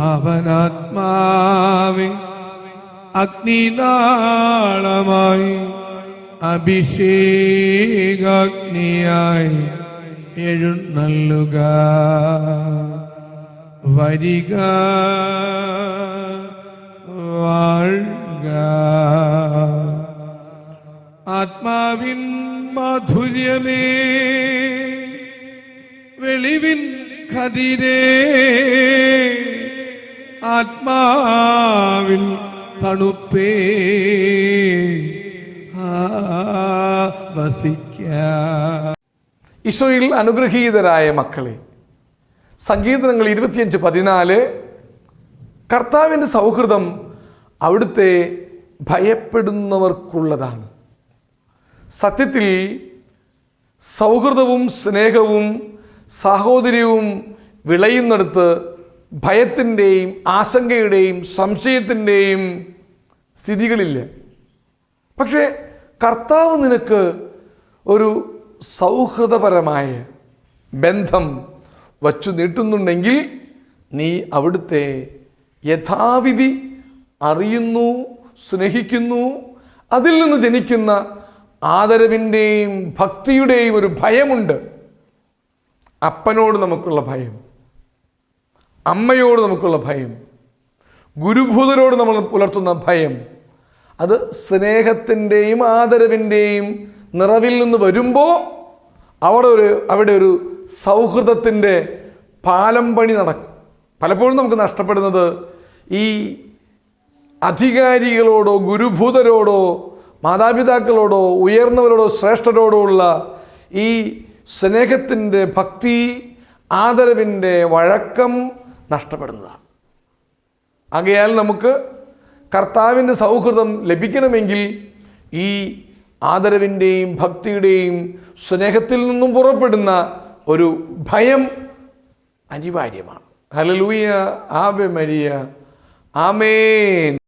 അവനാത്മാവെ അഗ്നിനാളമായി അഭിഷേകാഗ്നിയായി എഴുന്നള്ളുക. വരിക വാഴുക. ആത്മാവിൻ മാധുര്യമേ വെളിവിൻ കതിരേ ആത്മാവിൻ തണുപ്പേ. വസിക്ക. ഈശോയിൽ അനുഗ്രഹീതരായ മക്കളെ സംഗീതങ്ങൾ ഇരുപത്തിയഞ്ച് പതിനാല്. കർത്താവിന്റെ സൗഹൃദം അവിടുത്തെ ഭയപ്പെടുന്നവർക്കുള്ളതാണ്. സത്യത്തിൽ സൗഹൃദവും സ്നേഹവും സാഹോദര്യവും വിളയുന്നിടത്ത് ഭയത്തിന്റെയും ആശങ്കയുടെയും സംശയത്തിന്റെയും സ്ഥിതികളില്ല. പക്ഷേ കർത്താവ് നിനക്ക് ഒരു സൗഹൃദപരമായ ബന്ധം വച്ചു നീട്ടുന്നുണ്ടെങ്കിൽ നീ അവിടുത്തെ യഥാവിധി അറിയുന്നു സ്നേഹിക്കുന്നു അതിൽ നിന്ന് ജനിക്കുന്ന ആദരവിന്റെയും ഭക്തിയുടെയും ഒരു ഭയമുണ്ട്. അപ്പനോട് നമുക്കുള്ള ഭയം. അമ്മയോട് നമുക്കുള്ള ഭയം. ഗുരുഭൂതരോട് നമ്മൾ പുലർത്തുന്ന ഭയം. അത് സ്നേഹത്തിന്റെയും ആദരവിന്റെയും നിറവിൽ നിന്ന് വരുമ്പോൾ അവിടെ ഒരു അവിടെ ഒരു സൗഹൃദത്തിന്റെ പാലം പണി നടക്കും. പലപ്പോഴും നമുക്ക് നഷ്ടപ്പെടുന്നത് ഈ അധികാരികളോടോ ഗുരുഭൂതരോടോ മാതാപിതാക്കളോടോ ഉയർന്നവരോടോ ശ്രേഷ്ഠരോടോ ഉള്ള ഈ സ്നേഹത്തിന്റെ ഭക്തി ആദരവിന്റെ വഴക്കം നഷ്ടപ്പെടുന്നതാണ്. ആകയാൽ നമുക്ക് കർത്താവിന്റെ സൗഹൃദം ലഭിക്കണമെങ്കിൽ ഈ ആദരവിന്റെയും ഭക്തിയുടെയും സ്നേഹത്തിൽ നിന്നും പുറപ്പെടുന്ന ഒരു ഭയം അനിവാര്യമാണ്. Hallelujah Ave Maria amen.